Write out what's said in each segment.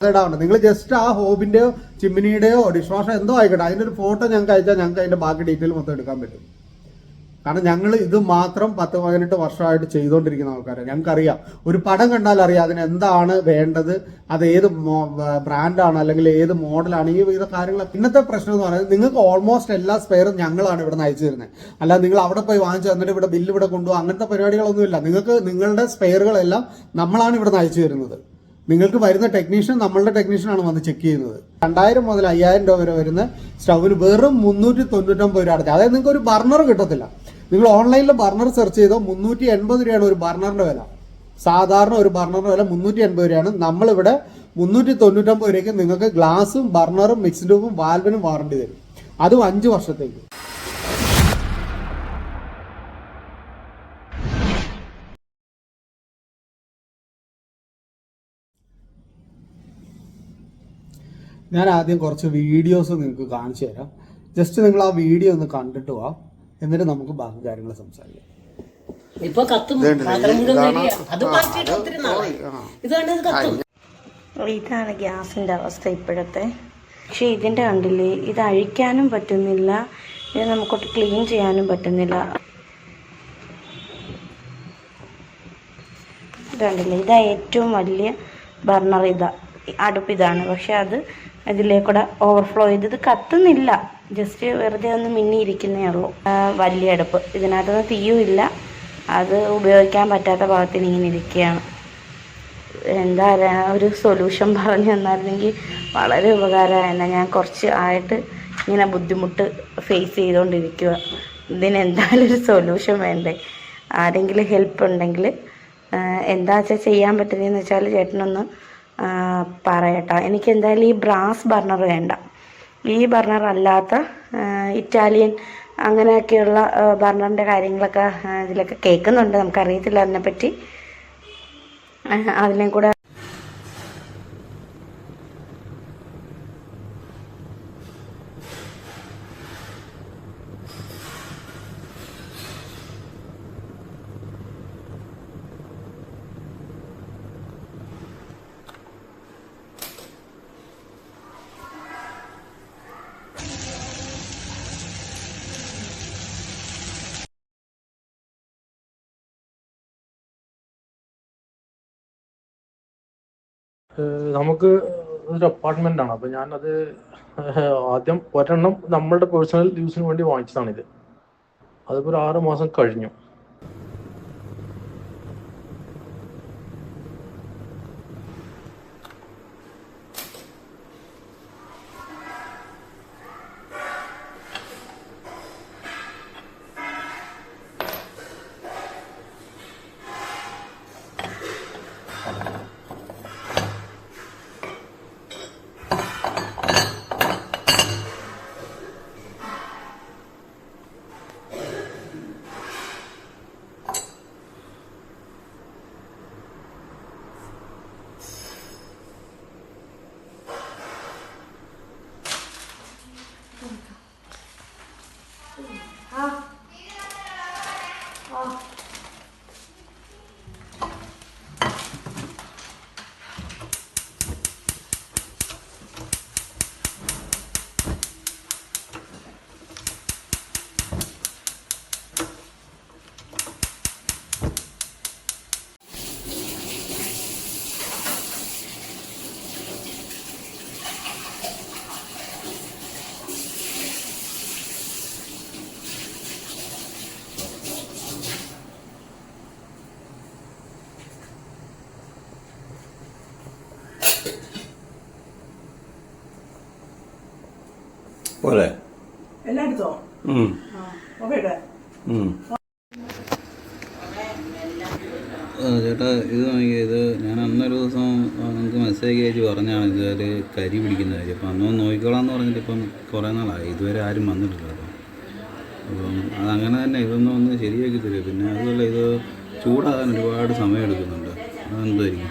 ഇടാവുണ്ട് നിങ്ങൾ ജസ്റ്റ് ആ ഹോബിന്റെയോ ചിമ്മിനിയുടെയോ ഡിഷ് വാഷോ എന്തോ ആയിക്കോട്ടെ അതിന്റെ ഒരു ഫോട്ടോ ഞങ്ങൾക്ക് അയച്ചാൽ ഞങ്ങൾക്ക് അതിന്റെ ബാക്കി ഡീറ്റെയിൽ മൊത്തം എടുക്കാൻ പറ്റും. കാരണം ഞങ്ങൾ ഇത് മാത്രം പത്ത് പതിനെട്ട് വർഷമായിട്ട് ചെയ്തുകൊണ്ടിരിക്കുന്ന ആൾക്കാരാണ് ഞങ്ങൾക്കറിയാം. ഒരു പടം കണ്ടാൽ അറിയാം അതിന് എന്താണ് വേണ്ടത് അത് ഏത് ബ്രാൻഡാണ് അല്ലെങ്കിൽ ഏത് മോഡലാണ് ഈ വിവിധ കാര്യങ്ങൾ ഇന്നത്തെ പ്രശ്നം എന്ന് പറയുന്നത് നിങ്ങൾക്ക് ഓൾമോസ്റ്റ് എല്ലാ സ്പെയറും ഞങ്ങളാണ് ഇവിടെ അയച്ചു തരുന്നത് അല്ല നിങ്ങൾ അവിടെ പോയി വാങ്ങിച്ചു തന്നിട്ട് ഇവിടെ ബില്ല് ഇവിടെ കൊണ്ടുപോകും അങ്ങനത്തെ പരിപാടികളൊന്നുമില്ല. നിങ്ങൾക്ക് നിങ്ങളുടെ സ്പെയറുകളെല്ലാം നമ്മളാണ് ഇവിടെ അയച്ചു തരുന്നത്. നിങ്ങൾക്ക് വരുന്ന ടെക്നീഷ്യൻ നമ്മളുടെ ടെക്നീഷ്യനാണ് വന്ന് ചെക്ക് ചെയ്യുന്നത്. രണ്ടായിരം മുതൽ അയ്യായിരം രൂപ വരെ വരുന്ന സ്റ്റൗവിന് വെറും മുന്നൂറ്റി തൊണ്ണൂറ്റൊമ്പത് രൂപ അടച്ചാൽ അതായത് നിങ്ങൾക്ക് ഒരു ബർണർ കിട്ടത്തില്ല. നിങ്ങൾ ഓൺലൈനിൽ ബർണർ സെർച്ച് ചെയ്തോ മുന്നൂറ്റി എൺപത് രൂപയാണ് ഒരു ബർണറിന്റെ വില. സാധാരണ ഒരു ബർണറിന്റെ വില മുന്നൂറ്റി എൺപത് രൂപയാണ്. നമ്മളിവിടെ മുന്നൂറ്റി തൊണ്ണൂറ്റൊമ്പത് രൂപയ്ക്ക് നിങ്ങൾക്ക് ഗ്ലാസും ബർണറും മിക്സ് ട്യൂബും വാൽവിനും വാറണ്ടി തരും. അതും അഞ്ച് വർഷത്തേക്ക്. ഞാൻ ആദ്യം കുറച്ച് വീഡിയോസ് നിങ്ങൾക്ക് കാണിച്ചു തരാം. ജസ്റ്റ് നിങ്ങൾ ആ വീഡിയോ ഒന്ന് കണ്ടിട്ട് പോവാം എന്നിട്ട് നമുക്ക് ബാക്കി കാര്യങ്ങൾ സംസാരിക്കാം. ഇപ്പൊ കത്തും. പാത്രം മുഴുവൻ കരിയാ. അത് മാറ്റിയിട്ട് ഒത്തിരി നാളായി. ഇത് കണ്ട് കത്തും. ഇതാണ് ഗ്യാസിന്റെ അവസ്ഥ ഇപ്പോഴത്തെ. പക്ഷേ ഇതിന്റെ കണ്ടില്ലേ ഇത് അഴിക്കാനും പറ്റുന്നില്ല ഇത് നമുക്കൊട്ട് ക്ലീൻ ചെയ്യാനും പറ്റുന്നില്ല. ഇത് കണ്ടില്ലേ ഇതാ ഏറ്റവും വലിയ ബർണർ ഇതാ ഈ അടുപ്പ് ഇതാണ് പക്ഷെ അത് ഇതിലേക്കൂടെ ഓവർഫ്ലോ ചെയ്ത് ഇത് കത്തുന്നില്ല. ജസ്റ്റ് വെറുതെ ഒന്ന് മിന്നിയിരിക്കുന്നേ ഉള്ളൂ. വലിയ അടുപ്പ്. ഇതിനകത്തൊന്നും തീയും ഇല്ല. അത് ഉപയോഗിക്കാൻ പറ്റാത്ത ഭാഗത്തിന് ഇങ്ങനെ ഇരിക്കുകയാണ്. എന്താ ഒരു സൊല്യൂഷൻ പറഞ്ഞു തന്നായിരുന്നെങ്കിൽ വളരെ ഉപകാരമായിരുന്നു. ഞാൻ കുറച്ച് ആയിട്ട് ഇങ്ങനെ ബുദ്ധിമുട്ട് ഫേസ് ചെയ്തുകൊണ്ടിരിക്കുക. ഇതിനെന്തായാലും ഒരു സൊല്യൂഷൻ വേണ്ടേ? ആരെങ്കിലും ഹെൽപ്പ് ഉണ്ടെങ്കിൽ എന്താ വെച്ചാൽ ചെയ്യാൻ പറ്റുന്നതെന്ന് വെച്ചാൽ ചേട്ടനൊന്ന് പറയട്ടോ. എനിക്ക് എന്തായാലും ഈ ബ്രാസ് ബർണർ വേണ്ട. ഈ ബർണർ അല്ലാത്ത ഇറ്റാലിയൻ അങ്ങനെയൊക്കെയുള്ള ബർണറിന്റെ കാര്യങ്ങളൊക്കെ ഇതിലൊക്കെ കേൾക്കുന്നുണ്ട്. നമുക്കറിയത്തില്ല അതിനെപ്പറ്റി. അതിനെ കൂടെ നമുക്ക് ഒരു അപ്പാർട്ട്മെന്റ് ആണ്. അപ്പൊ അത് ആദ്യം ഒരെണ്ണം നമ്മളുടെ പേഴ്സണൽ യൂസിന് വേണ്ടി വാങ്ങിച്ചതാണിത്. അതിപ്പോ ഒരു ആറ് മാസം കഴിഞ്ഞു. പോലെ. എല്ലായിടത്തോ? ചേട്ടാ ഇത് നോക്കിയേ ഇത് ഞാൻ അന്നൊരു ദിവസം നിങ്ങൾക്ക് മെസ്സേജ് അയച്ച് പറഞ്ഞാണ് ഇതുവരെ കരി പിടിക്കുന്ന കാര്യം. അപ്പം അന്ന് നോക്കിക്കോളാം എന്ന് പറഞ്ഞിട്ട് ഇപ്പം കുറേ നാളായി. ഇതുവരെ ആരും വന്നിട്ടില്ല അപ്പം അപ്പം അതങ്ങനെ തന്നെ. ഇതൊന്നും ഒന്ന് ശരിയാക്കി തരും പിന്നെ അതുപോലെ ഇത് ചൂടാകാൻ ഒരുപാട് സമയം എടുക്കുന്നുണ്ട്. അതെന്തായിരിക്കും?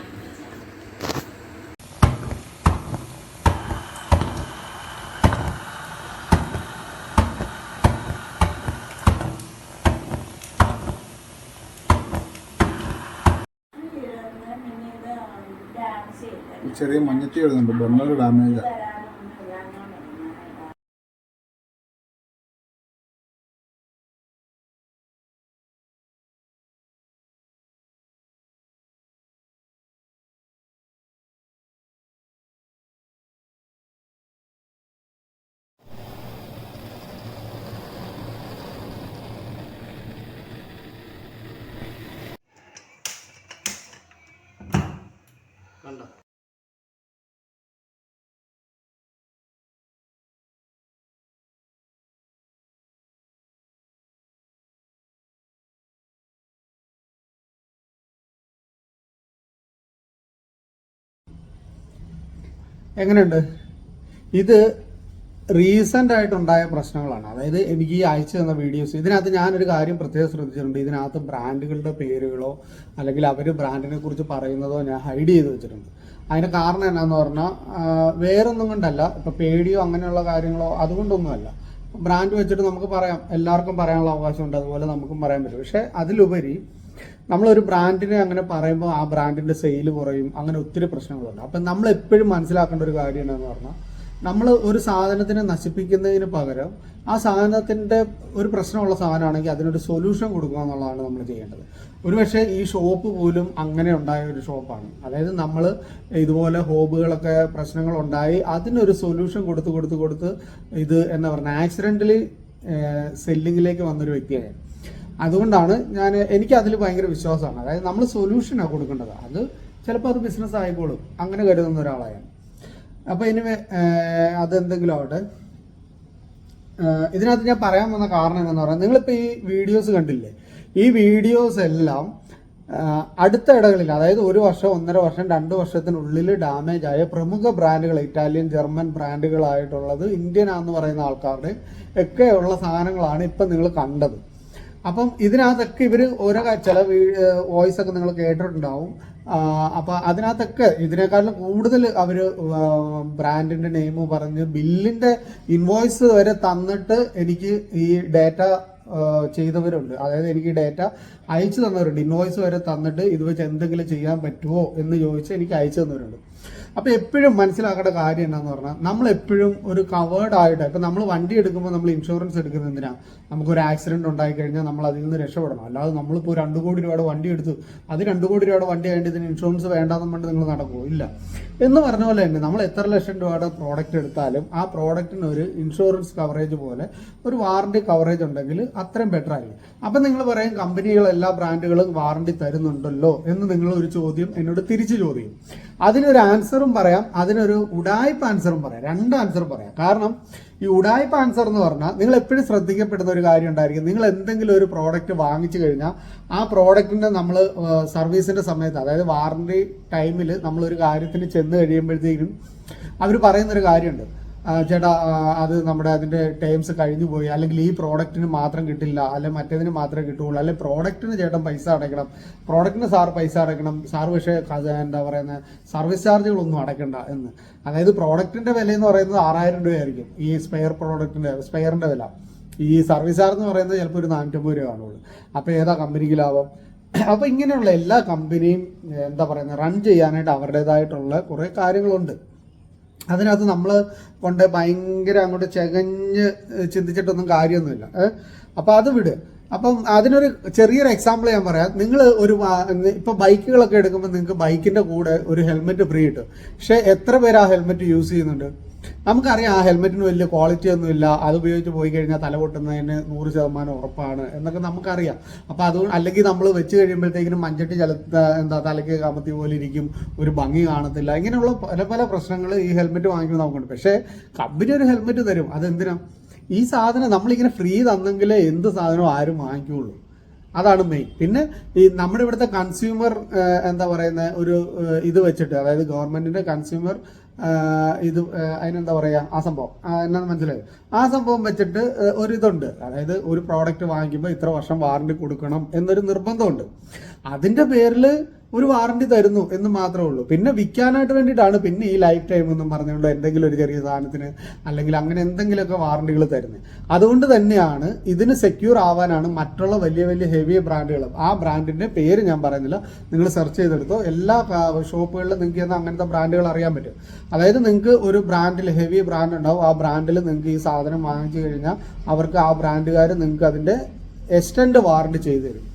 ചെറിയ മഞ്ഞത്തി എഴുതുന്നുണ്ട് ബർണർ ഡാമേജ്. എങ്ങനെയുണ്ട്? ഇത് റീസെന്റ് ആയിട്ടുണ്ടായ പ്രശ്നങ്ങളാണ്. അതായത് എനിക്ക് ഈ അയച്ചു തന്ന വീഡിയോസ് ഇതിനകത്ത് ഞാനൊരു കാര്യം പ്രത്യേകം ശ്രദ്ധിച്ചിട്ടുണ്ട്. ഇതിനകത്ത് ബ്രാൻഡുകളുടെ പേരുകളോ അല്ലെങ്കിൽ അവർ ബ്രാൻഡിനെ കുറിച്ച് പറയുന്നതോ ഞാൻ ഹൈഡ് ചെയ്ത് വെച്ചിട്ടുണ്ട്. അതിന് കാരണം എന്നാന്ന് പറഞ്ഞാൽ വേറൊന്നും കൊണ്ടല്ല. ഇപ്പോൾ പേടിയോ അങ്ങനെയുള്ള കാര്യങ്ങളോ അതുകൊണ്ടൊന്നുമല്ല. ബ്രാൻഡ് വെച്ചിട്ട് നമുക്ക് പറയാം. എല്ലാവർക്കും പറയാനുള്ള അവകാശമുണ്ട്. അതുപോലെ നമുക്കും പറയാൻ പറ്റും. പക്ഷേ അതിലുപരി നമ്മളൊരു ബ്രാൻഡിനെ അങ്ങനെ പറയുമ്പോൾ ആ ബ്രാൻഡിന്റെ സെയിൽ കുറയും. അങ്ങനെ ഒത്തിരി പ്രശ്നങ്ങളുണ്ട്. അപ്പം നമ്മൾ എപ്പോഴും മനസ്സിലാക്കേണ്ട ഒരു കാര്യം പറഞ്ഞാൽ നമ്മൾ ഒരു സാധനത്തിനെ നശിപ്പിക്കുന്നതിന് പകരം ആ സാധനത്തിന്റെ ഒരു പ്രശ്നമുള്ള സാധനമാണെങ്കിൽ അതിനൊരു സൊല്യൂഷൻ കൊടുക്കുക എന്നുള്ളതാണ് നമ്മൾ ചെയ്യേണ്ടത്. ഒരുപക്ഷെ ഈ ഷോപ്പ് പോലും അങ്ങനെ ഉണ്ടായ ഒരു ഷോപ്പാണ് അതായത് നമ്മൾ ഇതുപോലെ ഹോബുകളൊക്കെ പ്രശ്നങ്ങൾ ഉണ്ടായി അതിനൊരു സൊല്യൂഷൻ കൊടുത്ത് കൊടുത്ത് കൊടുത്ത് ഇത് എന്താ പറയുക ആക്സിഡന്റലി സെല്ലിങ്ങിലേക്ക് വന്നൊരു വ്യക്തിയാണ് അതുകൊണ്ടാണ് ഞാൻ എനിക്ക് അതിൽ ഭയങ്കര വിശ്വാസമാണ്. അതായത് നമ്മൾ സൊല്യൂഷനാണ് കൊടുക്കേണ്ടത്. അത് ചിലപ്പോൾ അത് ബിസിനസ് ആയിക്കോളും. അങ്ങനെ കരുതുന്ന ഒരാളായാണ്. അപ്പോൾ ഇനി അതെന്തെങ്കിലും ആവട്ടെ. ഇതിനകത്ത് ഞാൻ പറയാൻ വന്ന കാരണം എന്താണെന്ന് പറയാം നിങ്ങളിപ്പോൾ ഈ വീഡിയോസ് കണ്ടില്ലേ? ഈ വീഡിയോസ് എല്ലാം അടുത്ത ഇടകളിൽ അതായത് ഒരു വർഷം ഒന്നര വർഷം രണ്ട് വർഷത്തിനുള്ളിൽ ഡാമേജ് ആയ പ്രമുഖ ബ്രാൻഡുകൾ ഇറ്റാലിയൻ ജർമ്മൻ ബ്രാൻഡുകളായിട്ടുള്ളത് ഇന്ത്യൻ ആണെന്ന് പറയുന്ന ആൾക്കാരുടെ ഒക്കെ ഉള്ള സാധനങ്ങളാണ് ഇപ്പം നിങ്ങൾ കണ്ടത്. അപ്പം ഇതിനകത്തൊക്കെ ഇവർ ഓരോ ചില വോയിസ് ഒക്കെ നിങ്ങൾ കേട്ടിട്ടുണ്ടാവും. അപ്പൊ അതിനകത്തൊക്കെ ഇതിനേക്കാളും കൂടുതൽ അവർ ബ്രാൻഡിന്റെ നെയിം പറഞ്ഞ് ബില്ലിന്റെ ഇൻവോയ്സ് വരെ തന്നിട്ട് എനിക്ക് ഈ ഡേറ്റ ചെയ്തവരുണ്ട്. അതായത് എനിക്ക് ഡേറ്റ അയച്ചു തന്നവരുണ്ട്. ഇൻവോയ്സ് വരെ തന്നിട്ട് ഇത് വെച്ച് എന്തെങ്കിലും ചെയ്യാൻ പറ്റുമോ എന്ന് ചോദിച്ച് എനിക്ക് അയച്ചു തന്നവരുണ്ട്. അപ്പോൾ എപ്പോഴും മനസ്സിലാക്കേണ്ട കാര്യം എന്താണെന്ന് പറഞ്ഞാൽ നമ്മൾ എപ്പോഴും ഒരു കവേർഡ് ആയിട്ട് ഇപ്പം നമ്മൾ വണ്ടി എടുക്കുമ്പോൾ നമ്മൾ ഇൻഷുറൻസ് എടുക്കുന്നത് എന്തിനാ? നമുക്കൊരു ആക്സിഡന്റ് ഉണ്ടായി കഴിഞ്ഞാൽ നമ്മൾ അതിൽ നിന്ന് രക്ഷപ്പെടണം. അല്ലാതെ നമ്മളിപ്പോൾ രണ്ട് കോടി രൂപയുടെ വണ്ടി എടുത്തു അത് രണ്ട് കോടി രൂപയുടെ വണ്ടി ആയിട്ട് ഇതിന് ഇൻഷുറൻസ് വേണ്ടാന്ന് പറഞ്ഞിട്ട് നിങ്ങൾ നടക്കുമോ ഇല്ല. എന്ന് പറഞ്ഞ പോലെ തന്നെ നമ്മൾ എത്ര ലക്ഷം രൂപയുടെ പ്രോഡക്റ്റ് എടുത്താലും ആ പ്രോഡക്റ്റിന് ഒരു ഇൻഷുറൻസ് കവറേജ് പോലെ ഒരു വാറണ്ടി കവറേജ് ഉണ്ടെങ്കിൽ അത്രയും ബെറ്റർ ആയിരിക്കും. അപ്പം നിങ്ങൾ പറയും കമ്പനികൾ എല്ലാ ബ്രാൻഡുകളും വാറണ്ടി തരുന്നുണ്ടല്ലോ എന്ന് നിങ്ങൾ ഒരു ചോദ്യം എന്നോട് തിരിച്ചു ചോദിക്കും. അതിനൊരു ആൻസറും പറയാം അതിനൊരു ഉടായ്പ ആൻസറും പറയാം രണ്ട് ആൻസറും പറയാം. കാരണം ഈ ഉടായ്പ ആൻസർ എന്ന് പറഞ്ഞാൽ നിങ്ങൾ എപ്പോഴും ശ്രദ്ധിക്കപ്പെടുന്ന ഒരു കാര്യം ഉണ്ടായിരിക്കും. നിങ്ങൾ എന്തെങ്കിലും ഒരു പ്രോഡക്റ്റ് വാങ്ങിച്ചു കഴിഞ്ഞാൽ ആ പ്രോഡക്റ്റിന്റെ നമ്മൾ സർവീസിന്റെ സമയത്ത് അതായത് വാറണ്ടി ടൈമിൽ നമ്മളൊരു കാര്യത്തിന് ചെന്ന് കഴിയുമ്പോഴത്തേക്കും അവർ പറയുന്നൊരു കാര്യമുണ്ട്. ചേട്ടാ അത് നമ്മുടെ അതിന്റെ ടേംസ് കഴിഞ്ഞു പോയി. അല്ലെങ്കിൽ ഈ പ്രോഡക്റ്റിന് മാത്രം കിട്ടില്ല അല്ലെങ്കിൽ മറ്റേതിന് മാത്രമേ കിട്ടുള്ളൂ അല്ലെങ്കിൽ പ്രോഡക്റ്റിന് ചേട്ടൻ പൈസ അടയ്ക്കണം. പ്രോഡക്റ്റിന് സാർ പൈസ അടയ്ക്കണം. സാർ പക്ഷേ എന്താ പറയുന്നത് സർവീസ് ചാർജുകളൊന്നും അടയ്ക്കണ്ട എന്ന്. അതായത് പ്രോഡക്റ്റിന്റെ വില എന്ന് പറയുന്നത് ആറായിരം രൂപയായിരിക്കും ഈ സ്പെയർ പ്രോഡക്റ്റിന്റെ സ്പെയറിന്റെ വില. ഈ സർവീസ് ചാർജ് എന്ന് പറയുന്നത് ചിലപ്പോൾ ഒരു നാനൂറ്റമ്പത് രൂപ കാണുള്ളൂ അപ്പോൾ ഏതാ കമ്പനിക്ക് ലാഭം? അപ്പോൾ ഇങ്ങനെയുള്ള എല്ലാ കമ്പനിയും എന്താ പറയുന്നത് റൺ ചെയ്യാനായിട്ട് അവരുടേതായിട്ടുള്ള കുറേ കാര്യങ്ങളുണ്ട്. അതിനകത്ത് നമ്മൾ കൊണ്ട് ഭയങ്കര അങ്ങോട്ട് ചകഞ്ഞ് ചിന്തിച്ചിട്ടൊന്നും കാര്യമൊന്നുമില്ല. അപ്പോൾ അപ്പം അത് വിട്. അപ്പം അതിനൊരു ചെറിയൊരു എക്സാമ്പിൾ ഞാൻ പറയാം. നിങ്ങൾ ഒരു ഇപ്പം ബൈക്കുകളൊക്കെ എടുക്കുമ്പോൾ നിങ്ങൾക്ക് ബൈക്കിന്റെ കൂടെ ഒരു ഹെൽമെറ്റ് ഫ്രീ കിട്ടും. പക്ഷേ എത്ര പേര് ആ ഹെൽമെറ്റ് യൂസ് ചെയ്യുന്നുണ്ട്? നമുക്കറിയാം ആ ഹെൽമെറ്റിന് വലിയ ക്വാളിറ്റി ഒന്നുമില്ല. അത് ഉപയോഗിച്ച് പോയി കഴിഞ്ഞാൽ തല പൊട്ടുന്നതിന് നൂറ് ശതമാനം ഉറപ്പാണ് എന്നൊക്കെ നമുക്കറിയാം. അപ്പോൾ അത് അല്ലെങ്കിൽ നമ്മൾ വെച്ച് കഴിയുമ്പോഴത്തേക്കിനും മഞ്ചട്ടി ചല എന്താ തലയ്ക്ക് കമത്തി പോലെ ഇരിക്കും. ഒരു ഭംഗി കാണത്തില്ല. ഇങ്ങനെയുള്ള പല പല പ്രശ്നങ്ങൾ ഈ ഹെൽമെറ്റ് വാങ്ങിക്കുമ്പോൾ നമുക്കുണ്ട്. പക്ഷേ കമ്പനി ഒരു ഹെൽമെറ്റ് തരും. അതെന്തിനാ? ഈ സാധനം നമ്മളിങ്ങനെ ഫ്രീ തന്നെങ്കിലേ എന്ത് സാധനവും ആരും വാങ്ങിക്കുള്ളൂ. അതാണ് മെയിൻ പിന്നെ ഈ നമ്മുടെ ഇവിടുത്തെ കൺസ്യൂമർ എന്താ പറയുന്ന ഒരു ഇത് വെച്ചിട്ട് അതായത് ഗവൺമെന്റിന്റെ കൺസ്യൂമർ ഇത് അതിനെന്താ പറയാ? ആ സംഭവം. എന്നാന്ന് മനസ്സിലായി? ആ സംഭവം വെച്ചിട്ട് ഒരു ഇതുണ്ട് അതായത് ഒരു പ്രോഡക്റ്റ് വാങ്ങിക്കുമ്പോൾ ഇത്ര വർഷം വാറണ്ടി കൊടുക്കണം എന്നൊരു നിർബന്ധമുണ്ട്. അതിന്റെ പേരിൽ ഒരു വാറണ്ടി തരുന്നു എന്ന് മാത്രമേ ഉള്ളൂ. പിന്നെ വിൽക്കാനായിട്ട് വേണ്ടിയിട്ടാണ് പിന്നെ ഈ ലൈഫ് ടൈം എന്നും പറഞ്ഞുകൊണ്ട് എന്തെങ്കിലും ഒരു ചെറിയ സാധനത്തിന് അല്ലെങ്കിൽ അങ്ങനെ എന്തെങ്കിലുമൊക്കെ വാറണ്ടികൾ തരുന്നത്. അതുകൊണ്ട് തന്നെയാണ് ഇതിന് സെക്യൂർ ആവാനാണ് മറ്റുള്ള വലിയ വലിയ ഹെവി ബ്രാൻഡുകൾ ആ ബ്രാൻഡിന്റെ പേര് ഞാൻ പറയുന്നില്ല. നിങ്ങൾ സെർച്ച് ചെയ്തെടുത്തോ. എല്ലാ ഷോപ്പുകളിലും നിങ്ങൾക്ക് എന്നാൽ അങ്ങനത്തെ ബ്രാൻഡുകൾ അറിയാൻ പറ്റും. അതായത് നിങ്ങൾക്ക് ഒരു ബ്രാൻഡിൽ ഹെവി ബ്രാൻഡ് ഉണ്ടാവും. ആ ബ്രാൻഡിൽ നിങ്ങൾക്ക് ഈ സാധനം വാങ്ങിച്ചു കഴിഞ്ഞാൽ അവർക്ക് ആ ബ്രാൻഡുകാർ നിങ്ങൾക്ക് അതിന്റെ എക്സ്റ്റൻഡ് വാറണ്ടി ചെയ്തു തരും.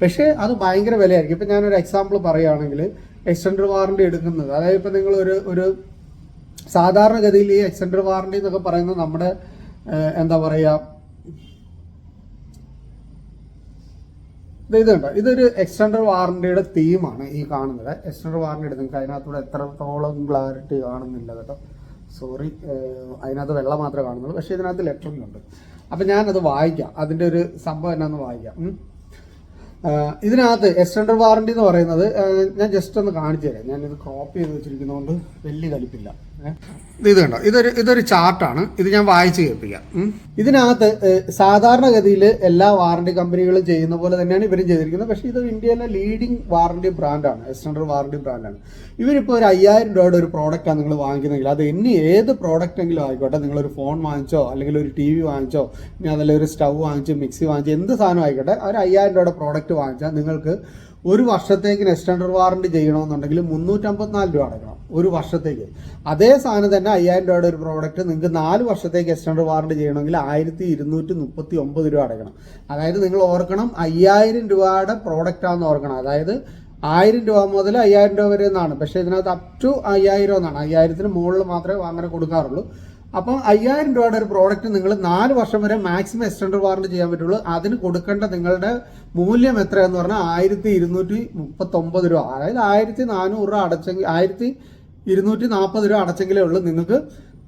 പക്ഷേ അത് ഭയങ്കര വിലയായിരിക്കും. ഇപ്പം ഞാനൊരു എക്സാമ്പിൾ പറയുകയാണെങ്കിൽ എക്സ്റ്റൻഡർ വാറണ്ടി എടുക്കുന്നത്. അതായത് ഇപ്പം നിങ്ങൾ ഒരു ഒരു സാധാരണഗതിയിൽ ഈ എക്സ്റ്റൻഡർ വാറണ്ടി എന്നൊക്കെ പറയുന്നത് നമ്മുടെ എന്താ പറയുക ഇത് ഇതുണ്ട് ഇതൊരു എക്സ്റ്റൻഡർ വാറണ്ടിയുടെ തീമാണ് ഈ കാണുന്നത്. എക്സ്റ്റൻഡർ വാറണ്ടി നിങ്ങൾക്ക് അതിനകത്തൂടെ എത്രത്തോളം ക്ലാരിറ്റി കാണുന്നില്ല കേട്ടോ. സോറി അതിനകത്ത് വെള്ളം മാത്രമേ കാണുന്നുള്ളൂ. പക്ഷേ ഇതിനകത്ത് ലെറ്ററിലുണ്ട് അപ്പം ഞാനത് വായിക്കാം. അതിന്റെ ഒരു സംഭവം എന്നാന്ന് വായിക്കാം. ഇതിനകത്ത് എക്സ്റ്റൻഡർ വാറണ്ടി എന്ന് പറയുന്നത് ഞാൻ ജസ്റ്റ് ഒന്ന് കാണിച്ചു തരാം ഞാനിത് കോപ്പി ചെയ്ത് വെച്ചിരിക്കുന്നതുകൊണ്ട് വലിയ കലിപ്പില്ല. ഇത് കണ്ടോ? ഇതൊരു ഇതൊരു ചാർട്ടാണ്. ഇത് ഞാൻ വായിച്ച് കേൾപ്പിക്കാം. ഇതിനകത്ത് സാധാരണഗതിയിൽ എല്ലാ വാറണ്ടി കമ്പനികളും ചെയ്യുന്ന പോലെ തന്നെയാണ് ഇവരും ചെയ്തിരിക്കുന്നത്. പക്ഷേ ഇത് ഇന്ത്യയിലെ ലീഡിംഗ് വാറണ്ടി ബ്രാൻഡാണ് എക്സ്റ്റൻഡർ വാറണ്ടി ബ്രാൻഡാണ് ഇവരിപ്പോൾ ഒരു അയ്യായിരം രൂപയുടെ ഒരു പ്രോഡക്റ്റാണ് നിങ്ങൾ വാങ്ങിക്കുന്നെങ്കിൽ അത് ഇനി ഏത് പ്രോഡക്റ്റ് എങ്കിലും ആയിക്കോട്ടെ നിങ്ങളൊരു ഫോൺ വാങ്ങിച്ചോ അല്ലെങ്കിൽ ഒരു ടി വി വാങ്ങിച്ചോ ഇനി അതല്ലെങ്കിൽ ഒരു സ്റ്റൗ വാങ്ങിച്ചോ മിക്സി വാങ്ങിച്ചോ എന്ത് സാധനം ആയിക്കോട്ടെ ഒരു അയ്യായിരം രൂപയുടെ പ്രോഡക്റ്റ് വാങ്ങിച്ചാൽ നിങ്ങൾക്ക് ഒരു വർഷത്തേക്ക് എക്സ്റ്റൻഡർ വാറണ്ടി ചെയ്യണമെന്നുണ്ടെങ്കിൽ മുന്നൂറ്റമ്പത്തിനാല് രൂപ അടക്കണം ഒരു വർഷത്തേക്ക്. അതേ സാധനം തന്നെ അയ്യായിരം രൂപയുടെ ഒരു പ്രോഡക്റ്റ് നിങ്ങൾക്ക് നാല് വർഷത്തേക്ക് എക്സ്റ്റൻഡർ വാറണ്ടി ചെയ്യണമെങ്കിൽ ആയിരത്തി ഇരുന്നൂറ്റി മുപ്പത്തി ഒമ്പത് രൂപ അടക്കണം അതായത് നിങ്ങൾ ഓർക്കണം അയ്യായിരം രൂപയുടെ പ്രോഡക്റ്റാണെന്ന് ഓർക്കണം. അതായത് ആയിരം രൂപ മുതൽ അയ്യായിരം രൂപ വരെ എന്നാണ്. പക്ഷേ ഇതിനകത്ത് അപ് ടു അയ്യായിരം എന്നാണ്. അയ്യായിരത്തിന് മുകളിൽ മാത്രമേ അങ്ങനെ കൊടുക്കാറുള്ളൂ. അപ്പം അയ്യായിരം രൂപയുടെ ഒരു പ്രോഡക്റ്റ് നിങ്ങൾ നാല് വർഷം വരെ മാക്സിമം എക്സ്റ്റൻഡർ വാറണ്ടി ചെയ്യാൻ പറ്റുള്ളൂ. അതിന് കൊടുക്കേണ്ട നിങ്ങളുടെ മൂല്യം എത്രയെന്ന് പറഞ്ഞാൽ ആയിരത്തി ഇരുന്നൂറ്റി മുപ്പത്തൊമ്പത് രൂപ. അതായത് ആയിരത്തി നാനൂറ് രൂപ അടച്ചെങ്കിൽ ആയിരത്തി ഇരുന്നൂറ്റി നാൽപ്പത് രൂപ അടച്ചെങ്കിലേ ഉള്ളൂ നിങ്ങൾക്ക്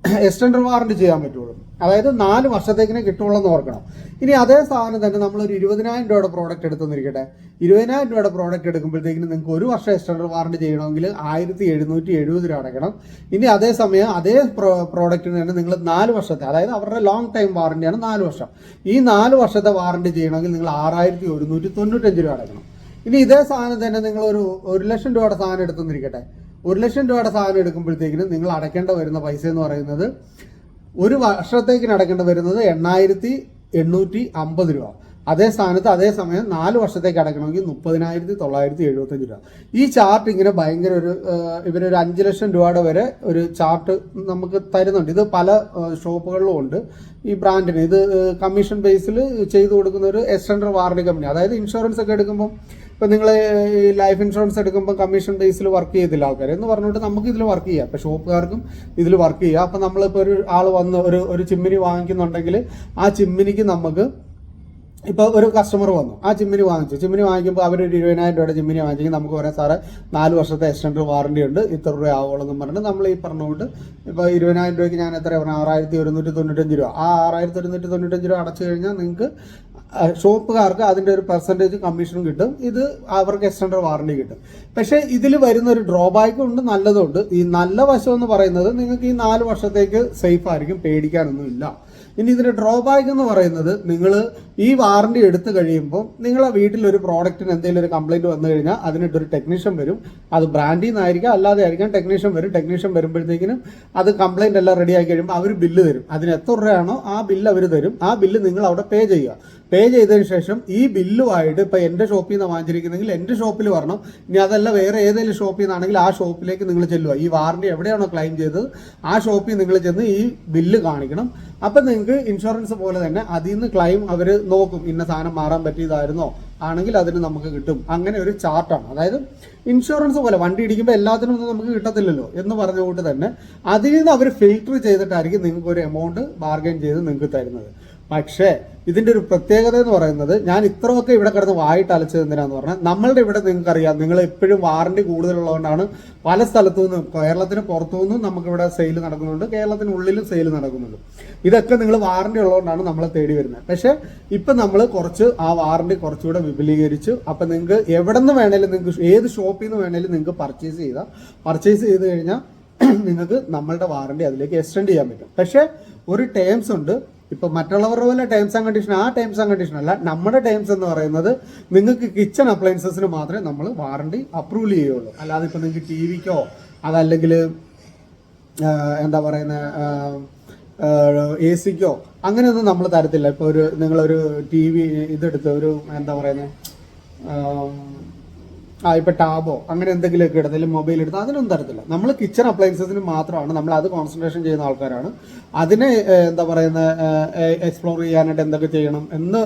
എക്സ്റ്റൻഡർ വാറണ്ടി ചെയ്യാൻ പറ്റുള്ളൂ. അതായത് നാല് വർഷത്തേക്കിനെ കിട്ടുള്ളൂ എന്ന് ഓർക്കണം. ഇനി അതേ സാധനം തന്നെ നമ്മൾ ഒരു ഇരുപതിനായിരം രൂപയുടെ പ്രോഡക്റ്റ് എടുത്തെന്നിരിക്കട്ടെ ഇരുപതിനായിരം രൂപയുടെ പ്രോഡക്റ്റ് എടുക്കുമ്പോഴത്തേക്കിന് നിങ്ങൾക്ക് ഒരു വർഷം എക്സ്റ്റൻഡർ വാറണ്ടി ചെയ്യണമെങ്കിൽ ആയിരത്തി എഴുന്നൂറ്റി എഴുപത് രൂപ അടയ്ക്കണം. ഇനി അതേ സമയം അതേ പ്രോ പ്രോഡക്റ്റിന് തന്നെ നിങ്ങൾ നാല് വർഷത്തെ അതായത് അവരുടെ ലോങ് ടൈം വാറണ്ടിയാണ് നാല് വർഷം. ഈ നാല് വർഷത്തെ വാറണ്ടി ചെയ്യണമെങ്കിൽ നിങ്ങൾ ആറായിരത്തി ഒരുന്നൂറ്റി തൊണ്ണൂറ്റഞ്ച് രൂപ അടയ്ക്കണം. ഇനി ഇതേ സാധനം തന്നെ നിങ്ങൾ ഒരു ഒരു ലക്ഷം രൂപയുടെ സാധനം എടുത്തെന്നിരിക്കട്ടെ ഒരു ലക്ഷം രൂപയുടെ സാധനം എടുക്കുമ്പോഴത്തേക്കിനും നിങ്ങൾ അടയ്ക്കേണ്ട വരുന്ന പൈസ എന്ന് പറയുന്നത് ഒരു വർഷത്തേക്കിന് അടയ്ക്കേണ്ട വരുന്നത് എണ്ണായിരത്തി എണ്ണൂറ്റി അമ്പത് രൂപ. അതേ സ്ഥാനത്ത് അതേ സമയം നാല് വർഷത്തേക്ക് അടയ്ക്കണമെങ്കിൽ മുപ്പതിനായിരത്തി തൊള്ളായിരത്തി എഴുപത്തഞ്ച് രൂപ. ഈ ചാർട്ട് ഇങ്ങനെ ഭയങ്കര ഒരു ഇവരൊരു അഞ്ച് ലക്ഷം രൂപയുടെ വരെ ഒരു ചാർട്ട് നമുക്ക് തരുന്നുണ്ട്. ഇത് പല ഷോപ്പുകളിലും ഉണ്ട്. ഈ ബ്രാൻഡിന് ഇത് കമ്മീഷൻ ബേസിൽ ചെയ്തു കൊടുക്കുന്ന ഒരു എക്സ്റ്റൻഡർ വാറണ്ടി കമ്പനി അതായത് ഇൻഷുറൻസ് ഒക്കെ എടുക്കുമ്പോൾ ഇപ്പം നിങ്ങൾ ലൈഫ് ഇൻഷുറൻസ് എടുക്കുമ്പോൾ കമ്മീഷൻ ബേസിൽ വർക്ക് ചെയ്തില്ല ആൾക്കാർ എന്ന് പറഞ്ഞിട്ട് നമുക്ക് ഇതിൽ വർക്ക് ചെയ്യാം. ഇപ്പം ഷോപ്പുകാർക്കും ഇതിൽ വർക്ക് ചെയ്യാം. അപ്പം നമ്മളിപ്പോൾ ഒരു ആൾ വന്ന് ഒരു ഒരു ചിമ്മിനി വാങ്ങിക്കുന്നുണ്ടെങ്കിൽ ആ ചിമ്മിനിക്ക് നമുക്ക് ഇപ്പോൾ ഒരു കസ്റ്റമർ വന്നു. ആ ചിമ്മിനി വാങ്ങിച്ചു. ചിമ്മിനി വാങ്ങിക്കുമ്പോൾ അവർ ഒരു ഇരുപതിനായിരം രൂപയുടെ ചിമ്മിനി വാങ്ങിച്ചെങ്കിൽ നമുക്ക് പറയാം സാറ് നാല് വർഷത്തെ എക്സ്റ്റൻഡർ വാറണ്ടി ഉണ്ട്. ഇത്ര രൂപ ആവുള്ളൂ പറഞ്ഞിട്ട് നമ്മൾ ഈ പറഞ്ഞുകൊണ്ട് ഇപ്പോൾ ഇരുപതിനായിരം രൂപയ്ക്ക് ഞാൻ എത്ര പറഞ്ഞു? ആറായിരത്തി ഒരുന്നൂറ്റി തൊണ്ണൂറ്റഞ്ച് രൂപ. ആ ആറായിരത്തി ഒരുന്നൂറ്റി തൊണ്ണൂറ്റഞ്ച് രൂപ അടച്ചു കഴിഞ്ഞാൽ നിങ്ങൾക്ക് ഷോപ്പുകാർക്ക് അതിന്റെ ഒരു പെർസെന്റേജ് കമ്മീഷനും കിട്ടും. ഇത് അവർക്ക് എക്സ്റ്റൻഡർ വാറണ്ടി കിട്ടും. പക്ഷേ ഇതിൽ വരുന്ന ഒരു ഡ്രോബാക്കും ഉണ്ട് നല്ലതുണ്ട്. ഈ നല്ല വശം എന്ന് പറയുന്നത് നിങ്ങൾക്ക് ഈ നാല് വർഷത്തേക്ക് സേഫ് ആയിരിക്കും പേടിക്കാനൊന്നും ഇല്ല. ഇനി ഇതിന്റെ ഡ്രോബാക്ക് എന്ന് പറയുന്നത് നിങ്ങൾ ഈ വാറണ്ടി എടുത്തു കഴിയുമ്പോൾ നിങ്ങളെ വീട്ടിലൊരു പ്രോഡക്റ്റിന് എന്തെങ്കിലും ഒരു കംപ്ലൈന്റ് വന്നു കഴിഞ്ഞാൽ അതിനിട്ടൊരു ടെക്നീഷ്യൻ വരും. അത് ബ്രാൻഡിൽ നിന്നായിരിക്കാം അല്ലാതെ ആയിരിക്കാം ടെക്നീഷ്യൻ വരും. ടെക്നീഷ്യൻ വരുമ്പോഴത്തേക്കിനും അത് കംപ്ലൈന്റ് എല്ലാം റെഡിയാക്കി കഴിയുമ്പോൾ അവർ ബില്ല് തരും. അതിന് എത്ര രൂപയാണോ ആ ബില്ല് അവർ തരും. ആ ബില്ല് നിങ്ങൾ അവിടെ പേ ചെയ്യുക. പേ ചെയ്തതിന് ശേഷം ഈ ബില്ലുമായിട്ട് ഇപ്പൊ എന്റെ ഷോപ്പിൽ നിന്ന് വാങ്ങിച്ചിരിക്കുന്നെങ്കിൽ എന്റെ ഷോപ്പിൽ വരണം. ഇനി അതല്ല വേറെ ഏതെങ്കിലും ഷോപ്പിൽ നിന്നാണെങ്കിൽ ആ ഷോപ്പിലേക്ക് നിങ്ങൾ ചെല്ലുക. ഈ വാറണ്ടി എവിടെയാണോ ക്ലെയിം ചെയ്തത് ആ ഷോപ്പിൽ നിങ്ങൾ ചെന്ന് ഈ ബില്ല് കാണിക്കണം. അപ്പം നിങ്ങൾക്ക് ഇൻഷുറൻസ് പോലെ തന്നെ അതിൽ നിന്ന് ക്ലെയിം അവർ നോക്കും ഇന്ന സാധനം മാറാൻ പറ്റിയതായിരുന്നോ? ആണെങ്കിൽ അതിന് നമുക്ക് കിട്ടും. അങ്ങനെ ഒരു ചാർട്ടാണ് അതായത് ഇൻഷുറൻസ് പോലെ വണ്ടി ഇടിക്കുമ്പോൾ എല്ലാത്തിനും ഒന്നും നമുക്ക് കിട്ടത്തില്ലല്ലോ എന്ന് പറഞ്ഞുകൊണ്ട് തന്നെ അതിൽ നിന്ന് അവർ ഫിൽട്ടർ ചെയ്തിട്ടായിരിക്കും നിങ്ങൾക്ക് ഒരു എമൗണ്ട് ബാർഗൈൻ ചെയ്ത് നിങ്ങൾക്ക് തരുന്നത്. പക്ഷേ ഇതിന്റെ ഒരു പ്രത്യേകത എന്ന് പറയുന്നത് ഞാൻ ഇത്രയൊക്കെ ഇവിടെ കിടന്ന് വായിട്ട് അലച്ചത് എന്തിനാന്ന് പറഞ്ഞാൽ നമ്മളുടെ ഇവിടെ നിങ്ങൾക്കറിയാം നിങ്ങൾ എപ്പോഴും വാറണ്ടി കൂടുതലുള്ളതുകൊണ്ടാണ് പല സ്ഥലത്തു നിന്നും കേരളത്തിന് പുറത്തു നിന്നും നമുക്കിവിടെ സെയിൽ നടക്കുന്നുണ്ട് കേരളത്തിനുള്ളിലും സെയിൽ നടക്കുന്നുണ്ട്. ഇതൊക്കെ നിങ്ങൾ വാറണ്ടി ഉള്ളതുകൊണ്ടാണ് നമ്മളെ തേടി വരുന്നത്. പക്ഷെ ഇപ്പം നമ്മൾ കുറച്ച് ആ വാറണ്ടി കുറച്ചുകൂടെ വിപുലീകരിച്ചു അപ്പം നിങ്ങൾക്ക് എവിടെ നിന്ന് വേണേലും നിങ്ങൾക്ക് ഏത് ഷോപ്പിൽ നിന്ന് വേണേലും നിങ്ങൾക്ക് പർച്ചേസ് ചെയ്താൽ പർച്ചേസ് ചെയ്ത് കഴിഞ്ഞാൽ നിങ്ങൾക്ക് നമ്മളുടെ വാറണ്ടി അതിലേക്ക് എക്സ്റ്റെൻഡ് ചെയ്യാൻ പറ്റും. പക്ഷേ ഒരു ടേംസ് ഉണ്ട് ഇപ്പൊ മറ്റുള്ളവരുടെ പോലെ ടേംസ് ആൻഡ് കണ്ടീഷൻ ആ ടേംസ് ആൻഡ് കണ്ടീഷൻ അല്ല നമ്മുടെ ടേംസ് എന്ന് പറയുന്നത് നിങ്ങൾക്ക് കിച്ചൺ അപ്ലയൻസസിന് മാത്രമേ നമ്മൾ വാറണ്ടി അപ്രൂവ് ചെയ്യുള്ളൂ അല്ലാതെ ഇപ്പൊ നിങ്ങൾക്ക് ടി വിക്കോ അതല്ലെങ്കിൽ എന്താ പറയുന്ന എ സിക്കോ അങ്ങനെയൊന്നും നമ്മൾ തരത്തില്ല. ഇപ്പോൾ ഒരു നിങ്ങളൊരു ടി വി ഇതെടുത്ത് ഒരു എന്താ പറയുന്നത് ആ ഇപ്പൊ ടാബോ അങ്ങനെ എന്തെങ്കിലുമൊക്കെ ഇടുന്നതിലും മൊബൈൽ എടുത്ത് അതിനൊന്നും തരത്തില്ല. നമ്മൾ കിച്ചൺ അപ്ലയൻസസിന് മാത്രമാണ്. നമ്മൾ അത് കോൺസെൻട്രേഷൻ ചെയ്യുന്ന ആൾക്കാരാണ്. അതിനെ എന്താ പറയുന്ന എക്സ്പ്ലോർ ചെയ്യാനായിട്ട് എന്തൊക്കെ ചെയ്യണം എന്ന്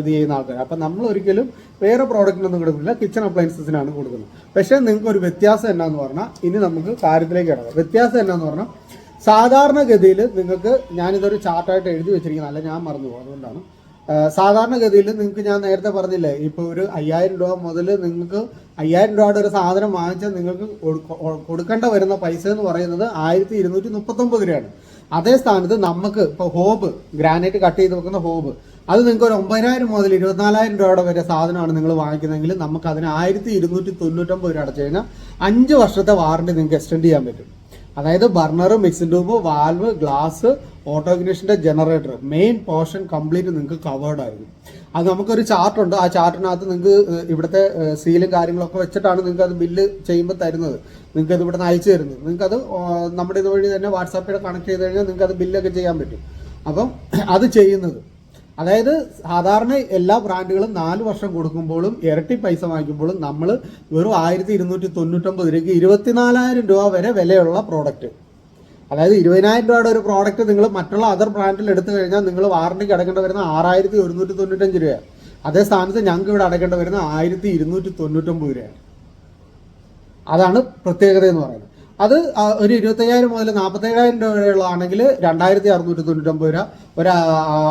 ഇത് ചെയ്യുന്ന ആൾക്കാർ അപ്പം നമ്മൾ ഒരിക്കലും വേറെ പ്രോഡക്റ്റിനൊന്നും കൊടുക്കുന്നില്ല. കിച്ചൺ അപ്ലയൻസസിനാണ് കൊടുക്കുന്നത്. പക്ഷേ നിങ്ങൾക്ക് ഒരു വ്യത്യാസം എന്നാന്ന് പറഞ്ഞാൽ ഇനി നമുക്ക് കാര്യത്തിലേക്ക് കിടക്കാം. വ്യത്യാസം എന്നാന്ന് പറഞ്ഞാൽ സാധാരണഗതിയിൽ നിങ്ങൾക്ക് ഞാനിതൊരു ചാർട്ടായിട്ട് എഴുതി വെച്ചിരിക്കുന്നത്. അല്ല ഞാൻ മറന്നു പോകും അതുകൊണ്ടാണ്. സാധാരണഗതിയിൽ നിങ്ങൾക്ക് ഞാൻ നേരത്തെ പറഞ്ഞില്ലേ ഇപ്പോൾ ഒരു അയ്യായിരം രൂപ മുതൽ നിങ്ങൾക്ക് അയ്യായിരം രൂപയുടെ ഒരു സാധനം വാങ്ങിച്ചാൽ നിങ്ങൾക്ക് കൊടുക്ക- കൊടുക്കേണ്ട വരുന്ന പൈസ എന്ന് പറയുന്നത് ആയിരത്തി ഇരുന്നൂറ്റി മുപ്പത്തൊമ്പത് രൂപയാണ്. അതേ സ്ഥാനത്ത് നമുക്ക് ഇപ്പോൾ ഹോബ് ഗ്രാനൈറ്റ് കട്ട് ചെയ്ത് വെക്കുന്ന ഹോബ് അത് നിങ്ങൾക്ക് ഒരു ഒമ്പതിനായിരം മുതൽ ഇരുപത്തിനാലായിരം രൂപയുടെ വരെ സാധനമാണ് നിങ്ങൾ വാങ്ങിക്കുന്നതെങ്കിൽ നമുക്ക് അതിന് ആയിരത്തി ഇരുന്നൂറ്റി തൊണ്ണൂറ്റൊമ്പത് രൂപ അടച്ചു കഴിഞ്ഞാൽ അഞ്ച് വർഷത്തെ വാറണ്ടി നിങ്ങൾക്ക് എക്സ്റ്റെൻഡ് ചെയ്യാൻ പറ്റും. അതായത് burner mixing tube valve glass ഓട്ടോഗ്നേഷന്റെ generator. Main portion complete നിങ്ങൾക്ക് കവേർഡ് ആയിരുന്നു. അത് നമുക്കൊരു ചാർട്ടുണ്ട് ആ ചാർട്ടിനകത്ത് നിങ്ങൾക്ക് ഇവിടുത്തെ സീലും കാര്യങ്ങളൊക്കെ വെച്ചിട്ടാണ് നിങ്ങൾക്ക് അത് ബില്ല് ചെയ്യുമ്പോൾ തരുന്നത്. നിങ്ങൾക്ക് അത് ഇവിടെ നിന്ന് അയച്ചു തരുന്നത്. നിങ്ങൾക്ക് അത് നമ്മുടെ ഇതുവഴി തന്നെ വാട്സാപ്പിൽ കണക്ട് ചെയ്ത് കഴിഞ്ഞാൽ നിങ്ങൾക്ക് അത് ബില്ലൊക്കെ ചെയ്യാൻ പറ്റും. അപ്പം അത് ചെയ്യുന്നത് അതായത് സാധാരണ എല്ലാ ബ്രാൻഡുകളും നാല് വർഷം കൊടുക്കുമ്പോഴും ഇരട്ടി പൈസ വാങ്ങിക്കുമ്പോഴും നമ്മൾ വെറും ആയിരത്തി ഇരുന്നൂറ്റി തൊണ്ണൂറ്റൊമ്പത് രൂപയ്ക്ക് ഇരുപത്തിനാലായിരം രൂപ വരെ വിലയുള്ള പ്രോഡക്റ്റ് അതായത് ഇരുപതിനായിരം രൂപയുടെ ഒരു പ്രോഡക്റ്റ് നിങ്ങൾ മറ്റുള്ള അതർ ബ്രാൻഡിൽ എടുത്തു കഴിഞ്ഞാൽ നിങ്ങൾ വാറണ്ടിക്ക് അടക്കേണ്ടി വരുന്ന ആറായിരത്തി ഒരുന്നൂറ്റി തൊണ്ണൂറ്റഞ്ച് രൂപയാണ്. അതേ സ്ഥാനത്ത് ഞങ്ങൾക്ക് ഇവിടെ അടക്കേണ്ടി വരുന്ന ആയിരത്തി ഇരുന്നൂറ്റി തൊണ്ണൂറ്റൊമ്പത് രൂപയാണ്. അതാണ് പ്രത്യേകത എന്ന് പറയുന്നത്. അത് ഒരു ഇരുപത്തയ്യായിരം മുതൽ നാൽപ്പത്തേഴായിരം രൂപ വരെയുള്ളതാണെങ്കിൽ രണ്ടായിരത്തി അറുന്നൂറ്റി തൊണ്ണൂറ്റൊമ്പത് രൂപ. ഒരു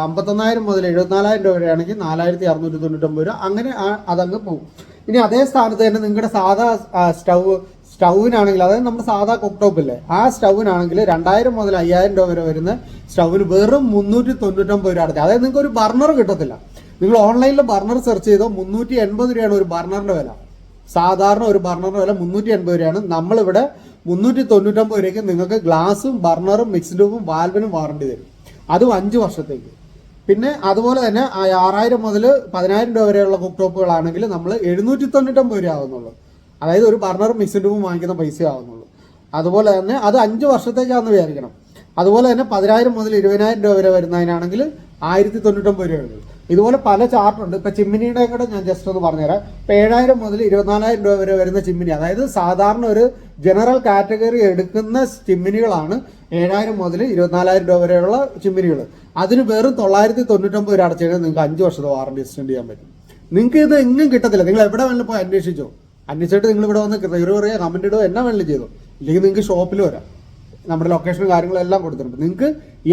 അമ്പത്തൊന്നായിരം മുതൽ എഴുപത്തിനാലായിരം രൂപ വരെയാണെങ്കിൽ നാലായിരത്തി അറുന്നൂറ്റി തൊണ്ണൂറ്റൊമ്പത് രൂപ. അങ്ങനെ അതങ്ങ് പോകും. ഇനി അതേ സ്ഥാനത്ത് തന്നെ നിങ്ങളുടെ സാധാ സ്റ്റൗ സ്റ്റൗവിനാണെങ്കിൽ അതായത് നമ്മുടെ സാധാ കുക്ക് ടോപ്പ് ഇല്ലേ ആ സ്റ്റൗവിനാണെങ്കിൽ രണ്ടായിരം മുതൽ അയ്യായിരം രൂപ വരെ വരുന്ന സ്റ്റൗവിന് വെറും മുന്നൂറ്റി തൊണ്ണൂറ്റൊമ്പത് രൂപ അടച്ചാൽ അതായത് നിങ്ങൾക്ക് ഒരു ബർണർ കിട്ടത്തില്ല. നിങ്ങൾ ഓൺലൈനിൽ ബർണർ സെർച്ച് ചെയ്തോ മുന്നൂറ്റി എൺപത് രൂപയാണ് ഒരു ബർണറിന്റെ വില. സാധാരണ ഒരു ബർണറിന്റെ വില മുന്നൂറ്റി എൺപത് രൂപയാണ്. നമ്മളിവിടെ മുന്നൂറ്റി തൊണ്ണൂറ്റൊമ്പത് രൂപയ്ക്ക് നിങ്ങൾക്ക് ഗ്ലാസും ബർണറും മിക്സ്ഡ് ട്യൂബും വാൽവിനും വാറണ്ടി തരും. അതും അഞ്ച് വർഷത്തേക്ക്. പിന്നെ അതുപോലെ തന്നെ ആറായിരം മുതൽ പതിനായിരം രൂപ വരെയുള്ള കുക്ക് ടോപ്പുകളാണെങ്കിൽ നമ്മൾ എഴുന്നൂറ്റി തൊണ്ണൂറ്റൊമ്പത് രൂപ ആവുന്നുള്ളൂ. അതായത് ഒരു ബർണറും മിക്സ്ഡ് ട്യൂബും വാങ്ങിക്കുന്ന പൈസ ആവുന്നുള്ളൂ. അതുപോലെ തന്നെ അത് അഞ്ച് വർഷത്തേക്കാണെന്ന് വിചാരിക്കണം. അതുപോലെ തന്നെ പതിനായിരം മുതൽ ഇരുപതിനായിരം രൂപ വരെ വരുന്നതിനാണെങ്കിൽ ആയിരത്തി തൊണ്ണൂറ്റൊമ്പത് രൂപ ഉള്ളൂ ഇതുപോലെ പല ചാർട്ടുണ്ട്. ഇപ്പൊ ചിമ്മിനിയുടെ കൂടെ ഞാൻ ജസ്റ്റ് ഒന്ന് പറഞ്ഞുതരാം. ഇപ്പൊ ഏഴായിരം മുതൽ ഇരുപത്തിനാലായിരം രൂപ വരെ വരുന്ന ചിമ്മിനി അതായത് സാധാരണ ഒരു ജനറൽ കാറ്റഗറി എടുക്കുന്ന ചിമ്മിനികളാണ് ഏഴായിരം മുതൽ ഇരുപത്തിനാലായിരം രൂപ വരെയുള്ള ചിമ്മിനികൾ അതിന് വെറും തൊള്ളായിരത്തി തൊണ്ണൂറ്റൊമ്പത് രൂപ അടച്ചു കഴിഞ്ഞാൽ നിങ്ങൾക്ക് അഞ്ച് വർഷത്തെ വാറണ്ടി എക്സ്റ്റെൻഡ് ചെയ്യാൻ പറ്റും. നിങ്ങൾക്ക് ഇത് എങ്ങും കിട്ടത്തില്ല. നിങ്ങൾ എവിടെ വേണമെങ്കിലും പോയി അന്വേഷിച്ചോ. അന്വേഷിച്ചിട്ട് നിങ്ങൾ ഇവിടെ വന്ന് റിവ്യൂ പറയുക കമന്റ് ഇടുക എന്നാ വേണമെങ്കിലും ചെയ്തു. ഇല്ലെങ്കിൽ നിങ്ങൾക്ക് ഷോപ്പിൽ വരാം. നമ്മുടെ ലൊക്കേഷനും കാര്യങ്ങളും എല്ലാം കൊടുത്തിട്ടുണ്ട്. നിങ്ങൾക്ക്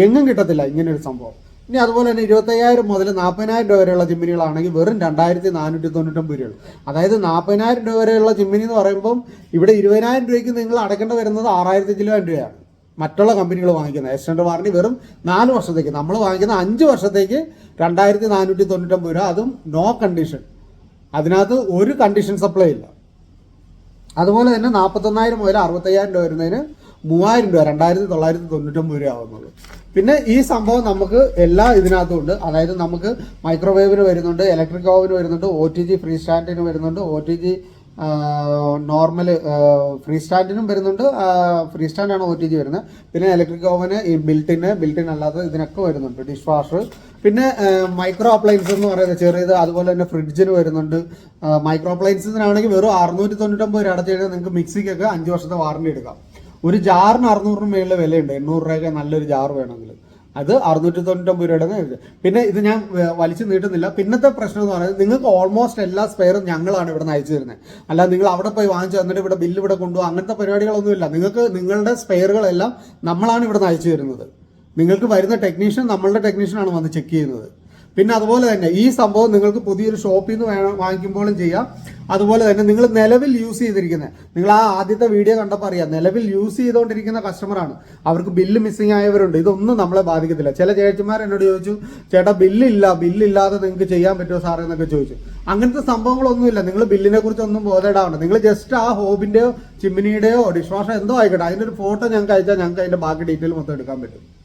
എങ്ങും കിട്ടത്തില്ല ഇങ്ങനെ ഒരു സംഭവം. ഇനി അതുപോലെ തന്നെ ഇരുപത്തയ്യായിരം മുതൽ നാൽപ്പതിനായിരം രൂപ വരെയുള്ള ചിമ്മിനികളാണെങ്കിൽ വെറും രണ്ടായിരത്തി നാനൂറ്റി തൊണ്ണൂറ്റൊമ്പത് രൂപയുള്ളൂ. അതായത് നാൽപ്പതിനായിരം രൂപ വരെയുള്ള ചിമ്മിനി എന്ന് പറയുമ്പം ഇവിടെ ഇരുപതിനായിരം രൂപയ്ക്ക് നിങ്ങൾ അടക്കേണ്ട വരുന്നത് ആറായിരത്തി ചില്ലുവായിരം രൂപയാണ്. മറ്റുള്ള കമ്പനികൾ വാങ്ങിക്കുന്നത്. എക്സ്റ്റൻഡ് വാറണ്ടി വെറും നാല് വർഷത്തേക്ക്. നമ്മൾ വാങ്ങിക്കുന്ന അഞ്ച് വർഷത്തേക്ക് രണ്ടായിരത്തി നാനൂറ്റി തൊണ്ണൂറ്റൊമ്പത് രൂപ. അതും നോ കണ്ടീഷൻ അതിനകത്ത് ഒരു കണ്ടീഷൻ സപ്ലൈ ഇല്ല. അതുപോലെ തന്നെ നാൽപ്പത്തൊന്നായിരം മുതൽ അറുപത്തയ്യായിരം രൂപ വരുന്നതിന് മൂവായിരം രൂപ രണ്ടായിരത്തി തൊള്ളായിരത്തി തൊണ്ണൂറ്റൊമ്പത് രൂപ ആവുന്നുള്ളൂ. പിന്നെ ഈ സംഭവം നമുക്ക് എല്ലാ ഇതിനകത്തും ഉണ്ട് അതായത് നമുക്ക് മൈക്രോവേവിന് വരുന്നുണ്ട് ഇലക്ട്രിക് ഓവന് വരുന്നുണ്ട് ഒ ടി ജി ഫ്രീ സ്റ്റാൻഡിന് വരുന്നുണ്ട് O T G normal free സ്റ്റാൻഡിനും വരുന്നുണ്ട് ഫ്രീ സ്റ്റാൻഡാണ് ഒ ടി ജി വരുന്നത്. പിന്നെ ഇലക്ട്രിക് ഓവന് ഈ ബിൽട്ടിന് ബിൽട്ടിൻ അല്ലാതെ ഇതിനൊക്കെ വരുന്നുണ്ട് ഡിഷ് വാഷർ പിന്നെ മൈക്രോ അപ്ലയൻസ് എന്ന് പറയുന്നത് ചെറിയത് അതുപോലെ തന്നെ ഫ്രിഡ്ജിന് വരുന്നുണ്ട്. മൈക്രോ അപ്ലയൻസിനാണെങ്കിൽ വെറും അറുന്നൂറ്റി തൊണ്ണൂറ്റൊമ്പത് രൂപ അടച്ചു കഴിഞ്ഞാൽ നിങ്ങൾക്ക് മിക്സിക്കൊക്കെ അഞ്ച് വർഷത്തെ വാറണ്ടി എടുക്കാം. ഒരു ജാറിന് അറുന്നൂറിന് മേളിൽ വിലയുണ്ട്. എണ്ണൂറ് രൂപയൊക്കെ നല്ലൊരു ജാർ വേണമെങ്കിൽ അത് അറുന്നൂറ്റി തൊണ്ണൂറ്റൊമ്പത് രൂപയുടെ പിന്നെ ഇത് ഞാൻ വലിച്ചു നീട്ടുന്നില്ല. പിന്നത്തെ പ്രശ്നം എന്ന് പറയുന്നത് നിങ്ങൾക്ക് ഓൾമോസ്റ്റ് എല്ലാ സ്പെയറും ഞങ്ങളാണ് ഇവിടെ അയച്ചു തരുന്നത് അല്ല നിങ്ങൾ അവിടെ പോയി വാങ്ങിച്ചു തന്നിട്ട് ഇവിടെ ബില്ല് ഇവിടെ കൊണ്ടുപോകും. അങ്ങനത്തെ പരിപാടികളൊന്നുമില്ല. നിങ്ങൾക്ക് നിങ്ങളുടെ സ്പെയറുകളെല്ലാം നമ്മളാണ് ഇവിടെ അയച്ചു തരുന്നത്. നിങ്ങൾക്ക് വരുന്ന ടെക്നീഷ്യൻ നമ്മളുടെ ടെക്നീഷ്യനാണ് വന്ന് ചെക്ക് ചെയ്യുന്നത്. പിന്നെ അതുപോലെ തന്നെ ഈ സംഭവം നിങ്ങൾക്ക് പുതിയൊരു ഷോപ്പിൽ നിന്ന് വേണം വാങ്ങിക്കുമ്പോഴും ചെയ്യാം. അതുപോലെ തന്നെ നിങ്ങൾ നിലവിൽ യൂസ് ചെയ്തിരിക്കുന്നത് നിങ്ങൾ ആ ആദ്യത്തെ വീഡിയോ കണ്ടപ്പോൾ അറിയാം. നിലവിൽ യൂസ് ചെയ്തുകൊണ്ടിരിക്കുന്ന കസ്റ്റമറാണ് അവർക്ക് ബില്ല് മിസ്സിംഗ് ആയവരുണ്ട്. ഇതൊന്നും നമ്മളെ ബാധിക്കത്തില്ല. ചില ചേച്ചിമാർ എന്നോട് ചോദിച്ചു ചേട്ടാ ബില്ലില്ല ബില്ലില്ലാതെ നിങ്ങൾക്ക് ചെയ്യാൻ പറ്റുമോ സാറേ? എന്നൊക്കെ ചോദിച്ചു. അങ്ങനത്തെ സംഭവങ്ങളൊന്നുമില്ല. നിങ്ങൾ ബില്ലിനെ കുറിച്ച് ഒന്നും നിങ്ങൾ ജസ്റ്റ് ആ ഹോബിന്റെയോ ചിമ്മിനിയുടെയോ ഡിഷ് വാഷോ എന്തോ ആയിക്കോട്ടെ. അതിന്റെ ഒരു ഫോട്ടോ ഞങ്ങൾക്ക് അയച്ചാൽ ഞങ്ങൾക്ക് അതിന്റെ ബാക്കി ഡീറ്റെയിൽ മൊത്തം എടുക്കാൻ പറ്റും.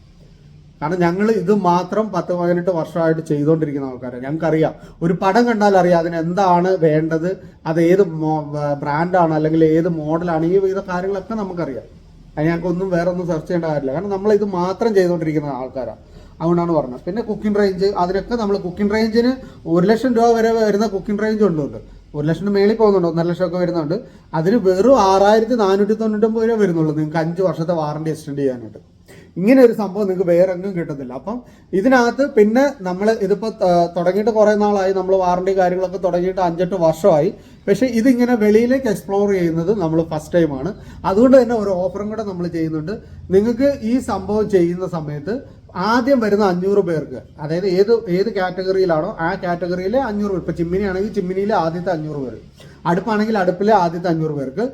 കാരണം ഞങ്ങൾ ഇത് മാത്രം പത്ത് പതിനെട്ട് വർഷമായിട്ട് ചെയ്തുകൊണ്ടിരിക്കുന്ന ആൾക്കാരാണ് ഞങ്ങൾക്കറിയാം. ഒരു പടം കണ്ടാൽ അറിയാം അതിന് എന്താണ് വേണ്ടത് അത് ഏത് ബ്രാൻഡാണ് അല്ലെങ്കിൽ ഏത് മോഡലാണ് ഈ വിവിധ കാര്യങ്ങളൊക്കെ നമുക്കറിയാം. അത് ഞങ്ങൾക്കൊന്നും വേറെ ഒന്നും സെർച്ച് ചെയ്യേണ്ട കാര്യമില്ല. കാരണം നമ്മൾ ഇത് മാത്രം ചെയ്തുകൊണ്ടിരിക്കുന്ന ആൾക്കാരാണ് അതുകൊണ്ടാണ് പറഞ്ഞത്. പിന്നെ കുക്കിംഗ് റേഞ്ച് അതിനൊക്കെ നമ്മൾ കുക്കിംഗ് റേഞ്ചിന് ഒരു ലക്ഷം രൂപ വരെ വരുന്ന കുക്കിംഗ് റേഞ്ച് ഉണ്ട് ഒരു ലക്ഷം മേളിൽ പോകുന്നുണ്ട് ഒന്നര ലക്ഷം ഒക്കെ വരുന്നുണ്ട്. അതിന് വെറും ആറായിരത്തി നാനൂറ്റി തൊണ്ണൂറ്റൊമ്പത് രൂപ വരുന്നുള്ളൂ. നിങ്ങൾക്ക് അഞ്ച് വർഷത്തെ വാറണ്ടി എക്സ്റ്റെൻഡ് ചെയ്യാനായിട്ട്. ഇങ്ങനെ ഒരു സംഭവം നിങ്ങൾക്ക് വേറെ എങ്ങും കിട്ടത്തില്ല. അപ്പം ഇതിനകത്ത് പിന്നെ നമ്മൾ ഇതിപ്പോൾ തുടങ്ങിയിട്ട് കുറേ നാളായി നമ്മൾ വാറണ്ടി കാര്യങ്ങളൊക്കെ തുടങ്ങിയിട്ട് അഞ്ചെട്ട് വർഷമായി. പക്ഷേ ഇതിങ്ങനെ വെളിയിലേക്ക് എക്സ്പ്ലോർ ചെയ്യുന്നത് നമ്മൾ ഫസ്റ്റ് ടൈമാണ് അതുകൊണ്ട് തന്നെ ഒരു ഓഫറും കൂടെ നമ്മൾ ചെയ്യുന്നുണ്ട്. നിങ്ങൾക്ക് ഈ സംഭവം ചെയ്യുന്ന സമയത്ത് ആദ്യം വരുന്ന അഞ്ഞൂറ് പേർക്ക് അതായത് ഏത് ഏത് കാറ്റഗറിയിലാണോ ആ കാറ്റഗറിയിലെ അഞ്ഞൂറ് പേർ. ഇപ്പൊ ചിമ്മിനി ആണെങ്കിൽ ചിമ്മിനിയിലെ ആദ്യത്തെ അഞ്ഞൂറ് പേർ അടുപ്പാണെങ്കിൽ അടുപ്പിലെ ആദ്യത്തെ അഞ്ഞൂറ് പേർക്ക്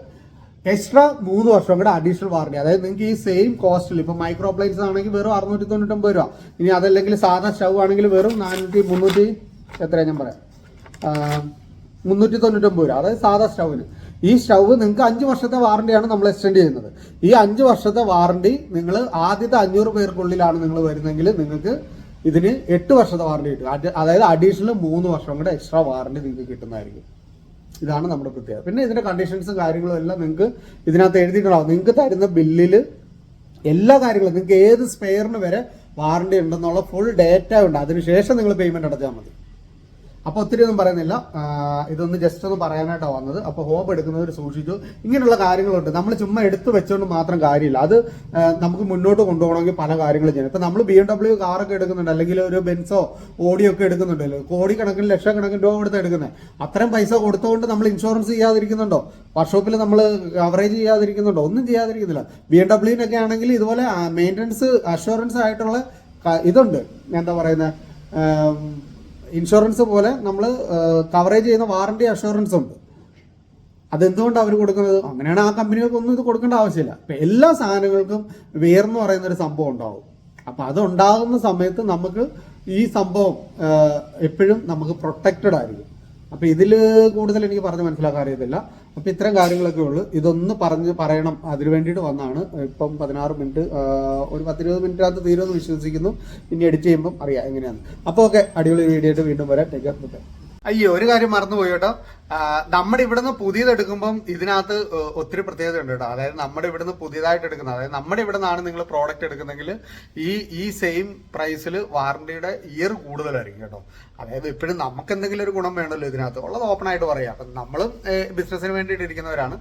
എക്സ്ട്രാ മൂന്ന് വർഷം കൂടെ അഡീഷണൽ വാറണ്ടി അതായത് നിങ്ങൾക്ക് ഈ സെയിം കോസ്റ്റിൽ ഇപ്പൊ മൈക്രോ അപ്ലയൻസ് ആണെങ്കിൽ വെറും അറുന്നൂറ്റി തൊണ്ണൂറ്റൊമ്പത് രൂപ. ഇനി അതല്ലെങ്കിൽ സാധാ സ്റ്റവ് ആണെങ്കിൽ വെറും നാനൂറ്റി മുന്നൂറ്റി എത്രയാ ഞാൻ പറയാം? മുന്നൂറ്റി തൊണ്ണൂറ്റൊമ്പത് രൂപ. അതായത് സാധാ സ്റ്റൗവിന്. ഈ സ്റ്റൗവ് നിങ്ങൾക്ക് അഞ്ച് വർഷത്തെ വാറണ്ടിയാണ് നമ്മൾ എക്സ്റ്റെൻഡ് ചെയ്യുന്നത്. ഈ അഞ്ച് വർഷത്തെ വാറണ്ടി നിങ്ങൾ ആദ്യത്തെ അഞ്ഞൂറ് പേർക്കുള്ളിലാണ് നിങ്ങൾ വരുന്നതെങ്കിൽ നിങ്ങൾക്ക് ഇതിന് എട്ട് വർഷത്തെ വാറണ്ടി കിട്ടും. അതായത് അഡീഷണൽ മൂന്ന് വർഷം കൂടെ എക്സ്ട്രാ വാറണ്ടി നിങ്ങൾക്ക് കിട്ടുന്നതായിരിക്കും. ഇതാണ് നമ്മുടെ പ്രത്യേകത. പിന്നെ ഇതിന്റെ കണ്ടീഷൻസും കാര്യങ്ങളും എല്ലാം നിങ്ങൾക്ക് ഇതിനകത്ത് എഴുതിയിട്ടുണ്ടാവും. നിങ്ങൾക്ക് തരുന്ന ബില്ലിൽ എല്ലാ കാര്യങ്ങളും നിങ്ങൾക്ക് ഏത് സ്പെയറിന് വരെ വാറണ്ടി ഉണ്ടെന്നുള്ള ഫുൾ ഡേറ്റ ഉണ്ട്. അതിനുശേഷം നിങ്ങൾ പേയ്മെന്റ് അടച്ചാൽ മതി. അപ്പോൾ ഒത്തിരി ഒന്നും പറയുന്നില്ല. ഇതൊന്ന് ജസ്റ്റ് ഒന്ന് പറയാനായിട്ടാണ് വന്നത്. അപ്പോൾ ഹോം എടുക്കുന്നവർ സൂക്ഷിച്ചു. ഇങ്ങനെയുള്ള കാര്യങ്ങളുണ്ട്. നമ്മൾ ചുമ്മാ എടുത്തു വെച്ചുകൊണ്ട് മാത്രം കാര്യമില്ല. അത് നമുക്ക് മുന്നോട്ട് കൊണ്ടുപോകണമെങ്കിൽ പല കാര്യങ്ങളും ചെയ്യണം. ഇപ്പം നമ്മൾ ബി എം ഡബ്ല്യു കാറൊക്കെ എടുക്കുന്നുണ്ട്. അല്ലെങ്കിൽ ഒരു ബെൻസോ ഓഡിയോ ഒക്കെ എടുക്കുന്നുണ്ടല്ലോ. കോടിക്കണക്കിന് ലക്ഷക്കണക്കിന് രൂപ കൊടുത്ത് എടുക്കുന്നത് അത്രയും പൈസ കൊടുത്തുകൊണ്ട് നമ്മൾ ഇൻഷുറൻസ് ചെയ്യാതിരിക്കുന്നുണ്ടോ? വർക്ക്ഷോപ്പിൽ നമ്മൾ കവറേജ് ചെയ്യാതിരിക്കുന്നുണ്ടോ? ഒന്നും ചെയ്യാതിരിക്കുന്നില്ല. ബി എം ഡബ്ല്യുവിനൊക്കെ ആണെങ്കിൽ ഇതുപോലെ മെയിന്റനൻസ് അഷുറൻസ് ആയിട്ടുള്ള ഇതുണ്ട്. എന്താ പറയുന്നത് ഇൻഷുറൻസ് പോലെ നമ്മൾ കവറേജ് ചെയ്യുന്ന വാറണ്ടി അഷുറൻസ് ഉണ്ട്. അതെന്തുകൊണ്ട് അവർ കൊടുക്കുന്നത്? അങ്ങനെയാണ് ആ കമ്പനികൾക്കൊന്നും ഇത് കൊടുക്കേണ്ട ആവശ്യമില്ല. ഇപ്പം എല്ലാ സാധനങ്ങൾക്കും വേർന്ന് പറയുന്ന ഒരു സംഭവം ഉണ്ടാവും. അപ്പൊ അത് ഉണ്ടാകുന്ന സമയത്ത് നമുക്ക് ഈ സംഭവം എപ്പോഴും നമുക്ക് പ്രൊട്ടക്റ്റഡ് ആയിരിക്കും. അപ്പൊ ഇതിൽ കൂടുതൽ എനിക്ക് പറഞ്ഞ് മനസ്സിലാക്കാൻ അറിയത്തില്ല. അപ്പൊ ഇത്തരം കാര്യങ്ങളൊക്കെ ഉള്ളു. ഇതൊന്ന് പറഞ്ഞ് പറയണം. അതിന് വേണ്ടിയിട്ട് വന്നാണ്. ഇപ്പം പതിനാറ് മിനിറ്റ് ഒരു പത്തിരുപത് മിനിറ്റിനകത്ത് തീരുമെന്ന് വിശ്വസിക്കുന്നു. ഇനി എഡിറ്റ് ചെയ്യുമ്പം അറിയാം എങ്ങനെയാണ് അപ്പോൾ ഓക്കെ അടിപൊളി വീഡിയോ ആയിട്ട് വീണ്ടും വരാം. ടേക്ക് കെയർ അയ്യോ ഒരു കാര്യം മറന്നുപോയിട്ടോ ആ, നമ്മുടെ ഇവിടുന്ന് പുതിയത് എടുക്കുമ്പം ഇതിനകത്ത് ഒത്തിരി പ്രത്യേകത ഉണ്ട് കേട്ടോ. അതായത് നമ്മുടെ ഇവിടുന്ന് പുതിയതായിട്ട് എടുക്കുന്നത്. അതായത് നമ്മുടെ ഇവിടെ നിന്നാണ് നിങ്ങൾ പ്രോഡക്റ്റ് എടുക്കുന്നെങ്കിൽ ഈ ഈ സെയിം പ്രൈസിൽ വാറണ്ടിയുടെ ഇയർ കൂടുതലായിരിക്കും കേട്ടോ. അതായത് ഇപ്പോഴും നമുക്ക് എന്തെങ്കിലും ഒരു ഗുണം വേണമല്ലോ ഇതിനകത്ത്. ഉള്ളത് ഓപ്പൺ ആയിട്ട് പറയാം. അപ്പം നമ്മളും ബിസിനസ്സിന് വേണ്ടിയിട്ട് ഇരിക്കുന്നവരാണ്.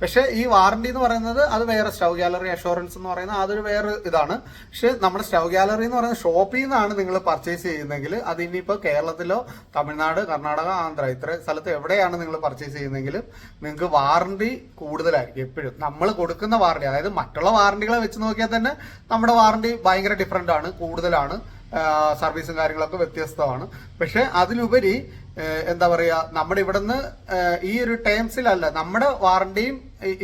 പക്ഷേ ഈ വാറണ്ടി എന്ന് പറയുന്നത് അത് വേറെ സ്റ്റൗ ഗാലറി അഷുറൻസ് എന്ന് പറയുന്നത് അതൊരു വേറെ ഇതാണ്. പക്ഷേ നമ്മുടെ സ്റ്റൗ ഗാലറി എന്ന് പറയുന്ന ഷോപ്പിൽ നിന്നാണ് നിങ്ങൾ പർച്ചേസ് ചെയ്യുന്നതെങ്കിൽ അത് ഇനിയിപ്പോൾ കേരളത്തിലോ തമിഴ്നാട് കർണാടക ആന്ധ്ര ഇത്ര സ്ഥലത്ത് എവിടെയാണ് നിങ്ങൾ പർച്ചേസ് ചെയ്യുന്നതെങ്കിൽ നിങ്ങൾക്ക് വാറണ്ടി കൂടുതലായിരിക്കും എപ്പോഴും. നമ്മൾ കൊടുക്കുന്ന വാറണ്ടി അതായത് മറ്റുള്ള വാറണ്ടികളെ വെച്ച് നോക്കിയാൽ തന്നെ നമ്മുടെ വാറണ്ടി ഭയങ്കര ഡിഫറെന്റ് ആണ് കൂടുതലാണ്. സർവീസും കാര്യങ്ങളൊക്കെ വ്യത്യസ്തമാണ്. പക്ഷേ അതിലുപരി എന്താ പറയാ നമ്മുടെ ഇവിടുന്ന് ഈ ഒരു ടേംസിലല്ല നമ്മുടെ വാറണ്ടിയും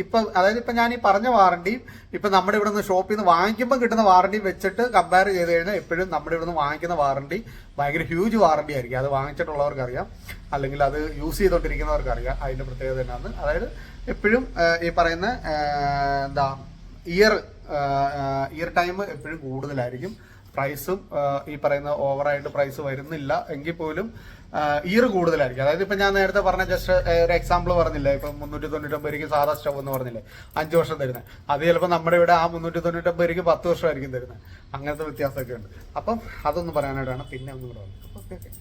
ഇപ്പൊ അതായത് ഇപ്പൊ ഞാൻ ഈ പറഞ്ഞ വാറണ്ടിയും ഇപ്പൊ നമ്മുടെ ഇവിടുന്ന് ഷോപ്പിൽ നിന്ന് വാങ്ങിക്കുമ്പോൾ കിട്ടുന്ന വാറണ്ടി വെച്ചിട്ട് കമ്പയർ ചെയ്ത് കഴിഞ്ഞാൽ എപ്പോഴും നമ്മുടെ ഇവിടുന്ന് വാങ്ങിക്കുന്ന വാറണ്ടി ഭയങ്കര ഹ്യൂജ് വാറണ്ടി ആയിരിക്കും. അത് വാങ്ങിച്ചിട്ടുള്ളവർക്ക് അറിയാം അല്ലെങ്കിൽ അത് യൂസ് ചെയ്തുകൊണ്ടിരിക്കുന്നവർക്ക് അറിയാം അതിന്റെ പ്രത്യേകത എന്നാണ്. അതായത് എപ്പോഴും ഈ പറയുന്ന എന്താ ഇയർ ഇയർ ടൈം എപ്പോഴും കൂടുതലായിരിക്കും. പ്രൈസും ഈ പറയുന്ന ഓവറായിട്ട് പ്രൈസ് വരുന്നില്ല. എങ്കിൽ പോലും ഇയർ കൂടുതലായിരിക്കും. അതായത് ഇപ്പൊ ഞാൻ നേരത്തെ പറഞ്ഞ ജസ്റ്റ് ഒരു എക്സാമ്പിൾ പറഞ്ഞില്ലേ? ഇപ്പൊ മുന്നൂറ്റി തൊണ്ണൂറ്റൊമ്പത് രൂപയ്ക്ക് സാധാ സ്റ്റവ് എന്ന് പറഞ്ഞില്ലേ? അഞ്ച് വർഷം തരുന്നത് അത് ചിലപ്പോൾ നമ്മുടെ ഇവിടെ ആ മുന്നൂറ്റി തൊണ്ണൂറ്റൊമ്പത് രൂപയ്ക്ക് പത്ത് വർഷമായിരിക്കും തരുന്നത് അങ്ങനത്തെ വ്യത്യാസമൊക്കെ ഉണ്ട്. അപ്പം അതൊന്നും പറയാനായിട്ടാണ്. പിന്നെ ഒന്നും കൂടെ ഓക്കെ ഓക്കെ.